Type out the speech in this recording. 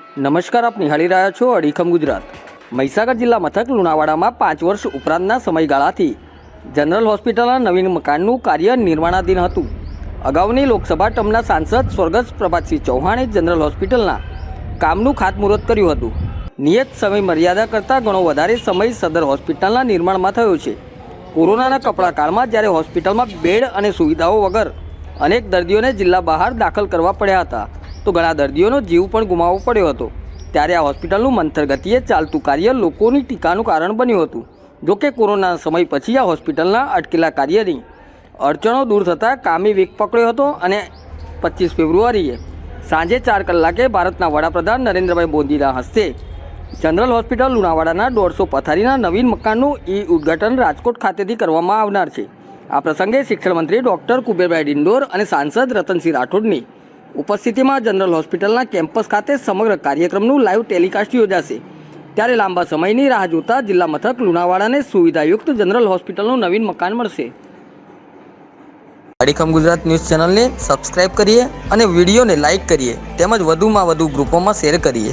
નમસ્કાર, આપ નિહાળી રહ્યા છો અડીખમ ગુજરાત. મહીસાગર જિલ્લા મથક, લુણાવાડામાં પાંચ વર્ષ ઉપરાંતના સમયગાળાથી જનરલ હોસ્પિટલના નવીન મકાનનું કાર્ય નિર્માણાધીન હતું. અગાઉની લોકસભા ટર્મના સાંસદ સ્વર્ગસ્થ પ્રભાતસિંહ ચૌહાણે જનરલ હોસ્પિટલના કામનું ખાતમુહૂર્ત કર્યું હતું. નિયત સમય મર્યાદા કરતાં ઘણો વધારે સમય સદર હોસ્પિટલના નિર્માણમાં થયો છે. કોરોનાના કપડા કાળમાં જ્યારે હોસ્પિટલમાં બેડ અને સુવિધાઓ વગર અનેક દર્દીઓને જિલ્લા બહાર દાખલ કરવા પડ્યા હતા તો ઘણા દર્દીઓનો જીવ પણ ગુમાવવો પડ્યો હતો. ત્યારે આ હોસ્પિટલનું મંથર ચાલતું કાર્ય લોકોની ટીકાનું કારણ બન્યું હતું. જોકે કોરોના સમય પછી આ હોસ્પિટલના અટકેલા કાર્યની અડચણો દૂર થતાં કામે વેગ પકડ્યો હતો અને પચીસ ફેબ્રુઆરીએ સાંજે ચાર કલાકે ભારતના વડાપ્રધાન નરેન્દ્રભાઈ મોદીના હસ્તે જનરલ હોસ્પિટલ લુણાવાડાના દોઢસો પથારીના નવીન મકાનનું ઈ ઉદ્ઘાટન રાજકોટ ખાતેથી કરવામાં આવનાર છે. આ પ્રસંગે શિક્ષણ મંત્રી ડૉક્ટર કુબેરભાઈ ડિંડોર અને સાંસદ રતનસિંહ રાઠોડની ઉપસ્થિતિમાં જનરલ હોસ્પિટલના કેમ્પસ ખાતે સમગ્ર કાર્યક્રમનું લાઈવ ટેલિકાસ્ટ યોજાશે. ત્યારે લાંબા સમયની રાહ જોતા જિલ્લા મથક લુણાવાડાને સુવિધાયુક્ત જનરલ હોસ્પિટલનું નવીન મકાન મળશે. અડીખમ ગુજરાત ન્યૂઝ ચેનલને સબસ્ક્રાઇબ કરીએ અને વિડીયોને લાઇક કરીએ. તેમજ વધુમાં વધુ ગ્રુપોમાં શેર કરીએ.